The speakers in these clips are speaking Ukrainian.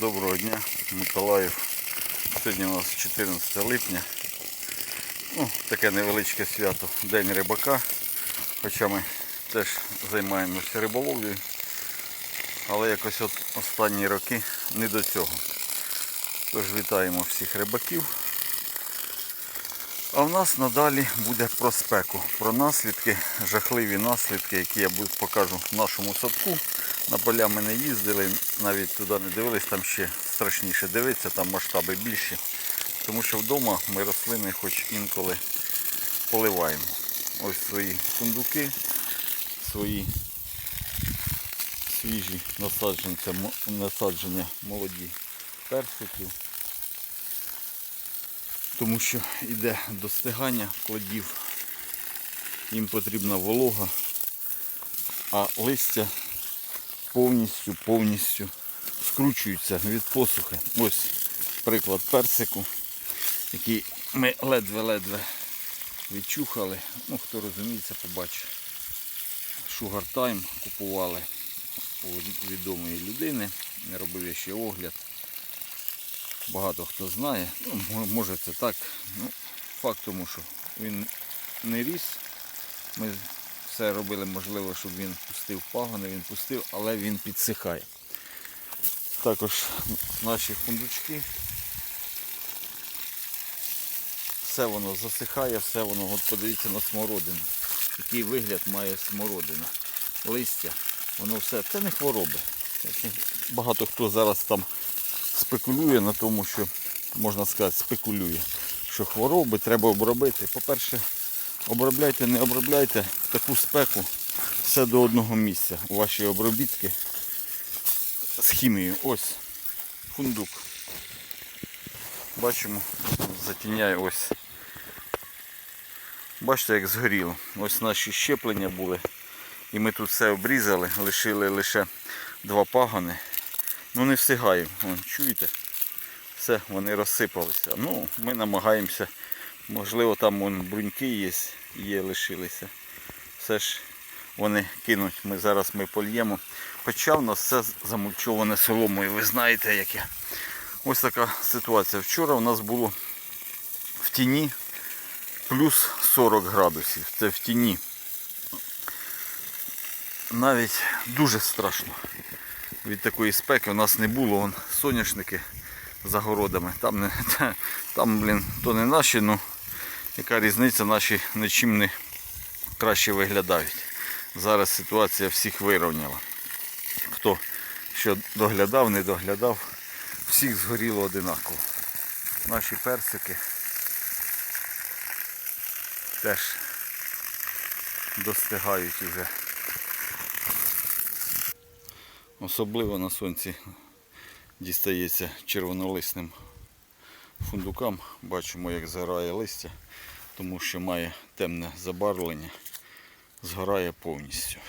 Доброго дня, Миколаїв. Сьогодні у нас 14 липня. Ну, таке невеличке свято, День рибака. Хоча ми теж займаємося риболовлею. Але якось от останні роки не до цього. Тож вітаємо всіх рибаків. А в нас надалі буде про спеку, про наслідки, жахливі наслідки, які я покажу в нашому садку. На поля ми не їздили, навіть туди не дивились, там ще страшніше дивитися, там масштаби більші. Тому що вдома ми рослини хоч інколи поливаємо. Ось свої фундуки, свої свіжі насадження молоді персиків тому що йде достигання плодів, їм потрібна волога, а листя повністю повністю скручуються від посухи. Ось приклад персику, який ми ледве-ледве відчухали. Ну, хто розуміється, побачить. Time купували у відомої людини. Не робив я ще огляд багато хто знає. Ну, може це так. Ну, факт тому, що він не ріс. Ми все робили можливо, щоб він пустив пагони, він пустив, але він підсихає. Також наші фундучки. Все воно засихає, все воно, от подивіться на смородину. Який вигляд має смородина. Листя, воно все, це не хвороби. Багато хто зараз там спекулює на тому, що можна сказати, спекулює, що хвороби треба обробити. По-перше, обробляйте, не обробляйте таку спеку все до одного місця. У ваші обробітки з хімією. Ось фундук. Бачимо, затіняє ось. Бачите, як згоріло. Ось наші щеплення були. І ми тут все обрізали, лишили лише два пагони. Ну не встигаю. Вон, чуєте? Все, вони розсипалися. Ну, ми намагаємося. Можливо, там вон бруньки є, є лишилися. Все ж вони кинуть. Ми зараз ми польємо. Хоча в нас все замульчоване соломою. Ви знаєте яке. Ось така ситуація. Вчора у нас було в тіні плюс 40 градусів. Це в тіні. Навіть дуже страшно від такої спеки у нас не було вон, соняшники за городами. Там, не, там блін, то не наші, ну яка різниця, наші нічим не краще виглядають. Зараз ситуація всіх вирівняла. Хто що доглядав, не доглядав, всіх згоріло одинаково. Наші персики теж достигають уже. Особливо на сонці дістається червонолисним фундукам. Бачимо, як згорає листя, тому що має темне забарвлення, згорає повністю.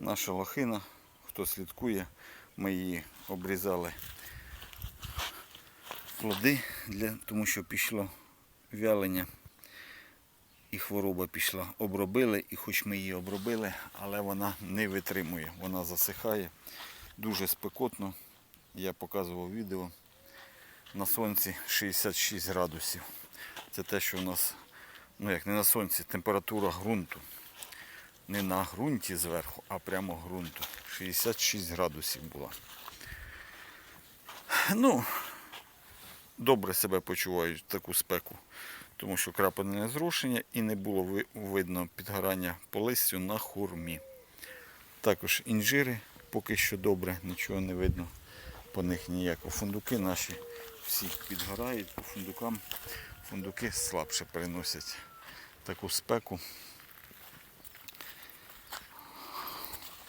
Наша лохина, хто слідкує, ми її обрізали плоди, для, тому що пішло вялення і хвороба пішла. Обробили, і хоч ми її обробили, але вона не витримує. Вона засихає. Дуже спекотно. Я показував відео. На сонці 66 градусів. Це те, що у нас, ну як не на сонці, температура ґрунту. Не на ґрунті зверху, а прямо ґрунту. 66 градусів була. Ну, добре себе почувають в таку спеку тому що крапельне зрушення і не було видно підгорання по листю на хурмі. Також інжири поки що добре, нічого не видно по них ніяко. Фундуки наші всі підгорають, по фундукам фундуки слабше переносять таку спеку.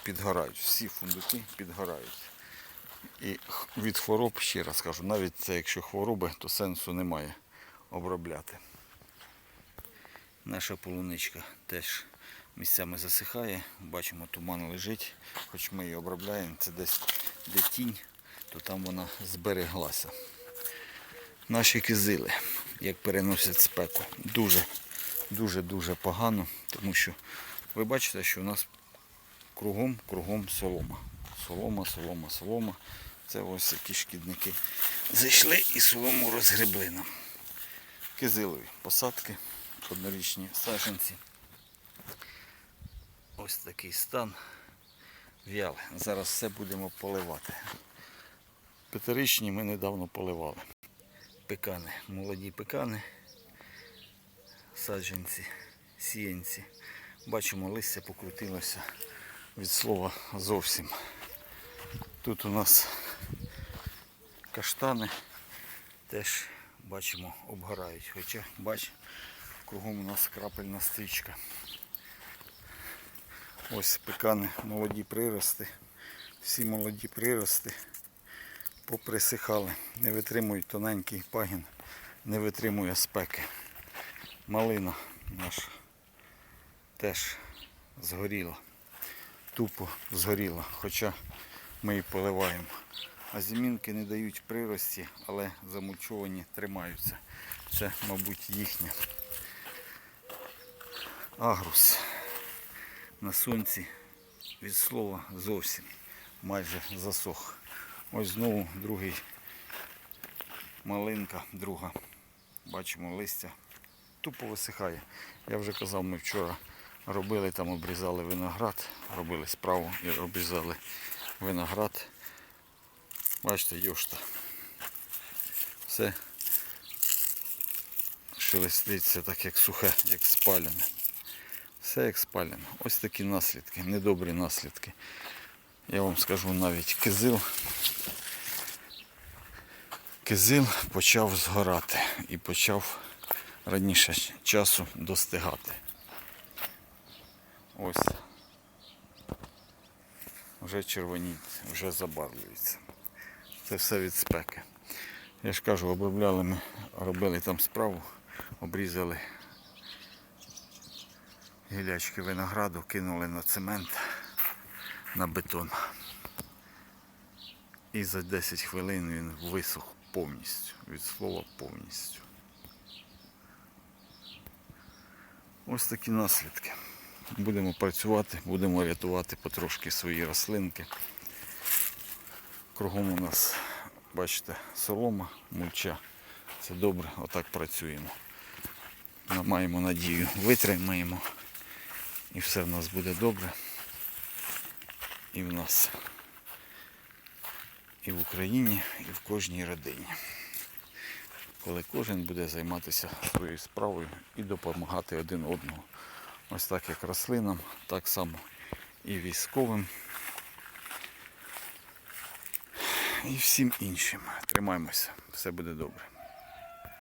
Підгорають, всі фундуки підгорають. І від хвороб, ще раз кажу, навіть це якщо хвороби, то сенсу немає обробляти. Наша полуничка теж місцями засихає, бачимо, туман лежить, хоч ми її обробляємо, це десь де тінь, то там вона збереглася. Наші кизили, як переносять спеку, дуже, дуже, дуже погано, тому що ви бачите, що у нас кругом, кругом солома. солома, солома, солома. Це ось які шкідники зайшли і солому розгребли нам. Кизилові посадки, однорічні саджанці. Ось такий стан. В'яли. Зараз все будемо поливати. П'ятирічні ми недавно поливали. Пекани, молоді пекани, саджанці, сіянці. Бачимо, листя покрутилося від слова зовсім. Тут у нас каштани теж бачимо обгорають. Хоча бач, кругом у нас крапельна стрічка. Ось пекани, молоді прирости. Всі молоді прирости поприсихали, не витримують тоненький пагін, не витримує спеки. Малина наша теж згоріла. Тупо згоріла, хоча ми її поливаємо. А зімінки не дають прирості, але замульчовані тримаються. Це, мабуть, їхня. Агрус на сонці від слова зовсім майже засох. Ось знову другий малинка, друга. Бачимо листя. Тупо висихає. Я вже казав, ми вчора робили, там обрізали виноград, робили справу і обрізали виноград. Бачите, йошта. Все шелеститься так як сухе, як спалене. Все як спалене. Ось такі наслідки, недобрі наслідки. Я вам скажу навіть кизил. Кизил почав згорати і почав раніше часу достигати. Ось. Вже червоніє, вже забарвлюється. Це все від спеки. Я ж кажу, обробляли ми, робили там справу, обрізали гілячки винограду, кинули на цемент, на бетон. І за 10 хвилин він висох повністю. Від слова повністю. Ось такі наслідки. Будемо працювати, будемо рятувати потрошки свої рослинки. Кругом у нас, бачите, солома, мульча. Це добре, отак працюємо. Маємо надію, витримаємо. І все в нас буде добре. І в нас і в Україні, і в кожній родині. Коли кожен буде займатися своєю справою і допомагати один одному. Ось так як рослинам, так само і військовим. І всім іншим. Тримаємося, все буде добре.